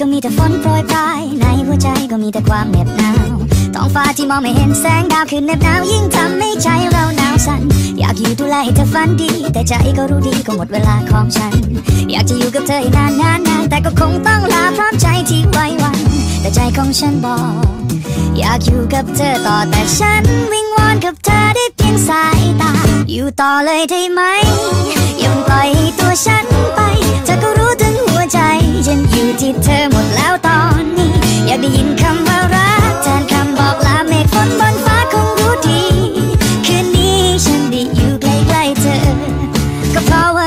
ก็มีแต่ฝนโปรยปลาย ในหัวใจก็มีแต่ความเหน็บหนาวท้องฟ้าที่มองไม่เห็นแสงดาวคือเหน็บหนาวยิ่งทำให้ใจเราหนาวสั่นอยากอยู่ดูแลให้เธอฝันดี แต่ใจก็รู้ดีก็หมดเวลาของฉัน อยากจะอยู่กับเธอให้นานนานนานแต่ก็คงต้องลาพร้อมใจที่ไว้วัน แต่ใจของฉันบอก อยากอยู่กับเธอต่อแต่ฉันวิงวอนกับเธอได้เพียงสายตา อยู่ต่อเลยได้ไหมอย่าปล่อยให้ตัวฉันไป เธอก็รู้ถึงหัวใจฉันอยู่ที่เธอ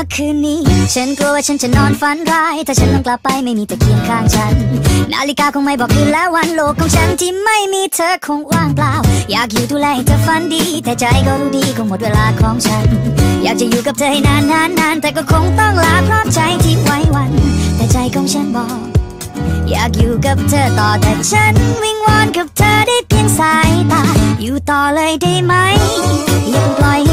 ว่าคืนนี้ ฉันกลัวว่าฉันจะนอนฝันร้าย ถ้าฉันต้องกลับไปไม่มีเธอเคียงข้างฉัน นาฬิกาคงไม่บอกคืนและวันโลกของฉันที่ไม่มีเธอคงว่างเปล่า อยากอยู่ดูแลให้เธอฝันดี แต่ใจก็รู้ดีคงหมดเวลาของฉัน อยากจะอยู่กับเธอให้นานนานนานแต่ก็คงต้องลาเพราะใจที่ไว้วัน แต่ใจของฉันบอก อยากอยู่กับเธอต่อแต่ฉันวิงวอนกับเธอได้เพียงสายตา อยู่ต่อเลยได้ไหมอย่าปล่อย